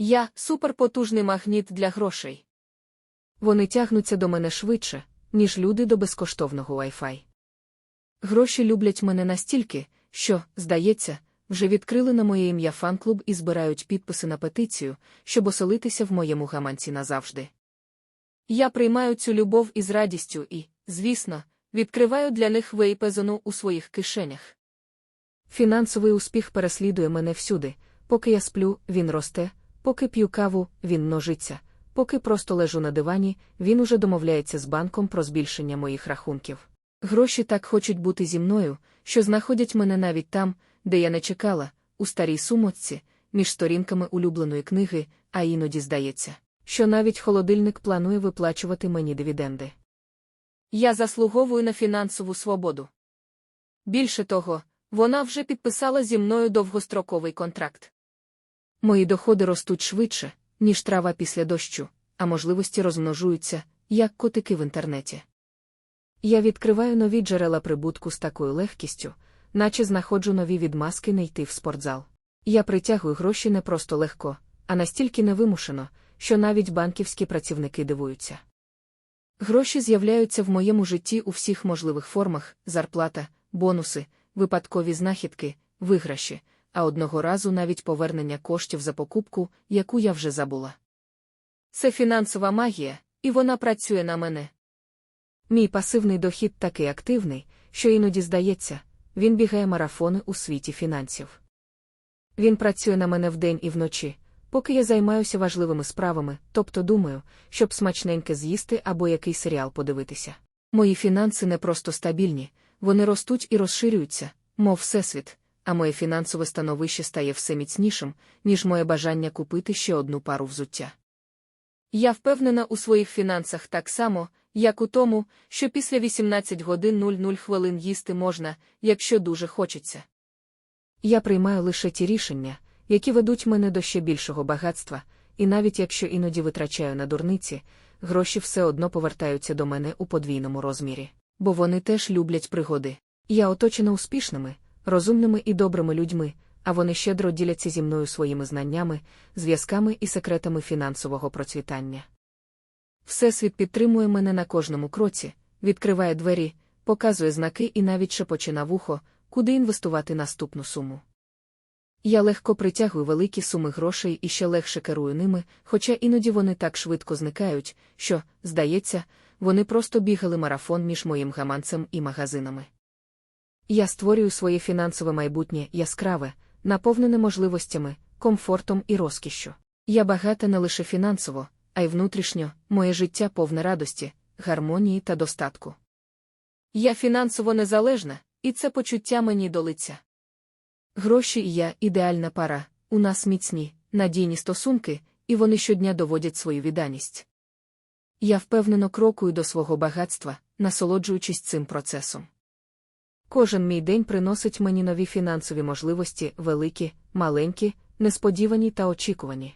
Я суперпотужний магніт для грошей. Вони тягнуться до мене швидше, ніж люди до безкоштовного Wi-Fi. Гроші люблять мене настільки, що, здається, вже відкрили на моє ім'я фан-клуб і збирають підписи на петицію, щоб оселитися в моєму гаманці назавжди. Я приймаю цю любов із радістю і, звісно, відкриваю для них вейпезону у своїх кишенях. Фінансовий успіх переслідує мене всюди, поки я сплю, він росте, поки п'ю каву, він множиться, поки просто лежу на дивані, він уже домовляється з банком про збільшення моїх рахунків. Гроші так хочуть бути зі мною, що знаходять мене навіть там, де я не чекала, у старій сумочці, між сторінками улюбленої книги, а іноді здається, що навіть холодильник планує виплачувати мені дивіденди. Я заслуговую на фінансову свободу. Більше того, вона вже підписала зі мною довгостроковий контракт. Мої доходи ростуть швидше, ніж трава після дощу, а можливості розмножуються, як котики в інтернеті. Я відкриваю нові джерела прибутку з такою легкістю, наче знаходжу нові відмазки не йти в спортзал. Я притягую гроші не просто легко, а настільки невимушено, що навіть банківські працівники дивуються. Гроші з'являються в моєму житті у всіх можливих формах зарплата, бонуси, випадкові знахідки, виграші, а одного разу навіть повернення коштів за покупку, яку я вже забула. Це фінансова магія, і вона працює на мене. Мій пасивний дохід такий активний, що іноді здається, він бігає марафони у світі фінансів. Він працює на мене вдень і вночі, поки я займаюся важливими справами, тобто думаю, щоб смачненьке з'їсти або який серіал подивитися. Мої фінанси не просто стабільні, вони ростуть і розширюються, мов всесвіт, а моє фінансове становище стає все міцнішим, ніж моє бажання купити ще одну пару взуття. Я впевнена у своїх фінансах так само, як у тому, що після 18 годин 00 хвилин їсти можна, якщо дуже хочеться. Я приймаю лише ті рішення, які ведуть мене до ще більшого багатства, і навіть якщо іноді витрачаю на дурниці, гроші все одно повертаються до мене у подвійному розмірі, бо вони теж люблять пригоди. Я оточена успішними, розумними і добрими людьми, а вони щедро діляться зі мною своїми знаннями, зв'язками і секретами фінансового процвітання. Всесвіт підтримує мене на кожному кроці, відкриває двері, показує знаки і навіть шепоче на вухо, куди інвестувати наступну суму. Я легко притягую великі суми грошей і ще легше керую ними, хоча іноді вони так швидко зникають, що, здається, вони просто бігали марафон між моїм гаманцем і магазинами. Я створюю своє фінансове майбутнє яскраве, наповнене можливостями, комфортом і розкішшю. Я багата не лише фінансово, а й внутрішньо, моє життя повне радості, гармонії та достатку. Я фінансово незалежна, і це почуття мені до лиця. Гроші і я ідеальна пара, у нас міцні, надійні стосунки, і вони щодня доводять свою відданість. Я впевнено крокую до свого багатства, насолоджуючись цим процесом. Кожен мій день приносить мені нові фінансові можливості, великі, маленькі, несподівані та очікувані.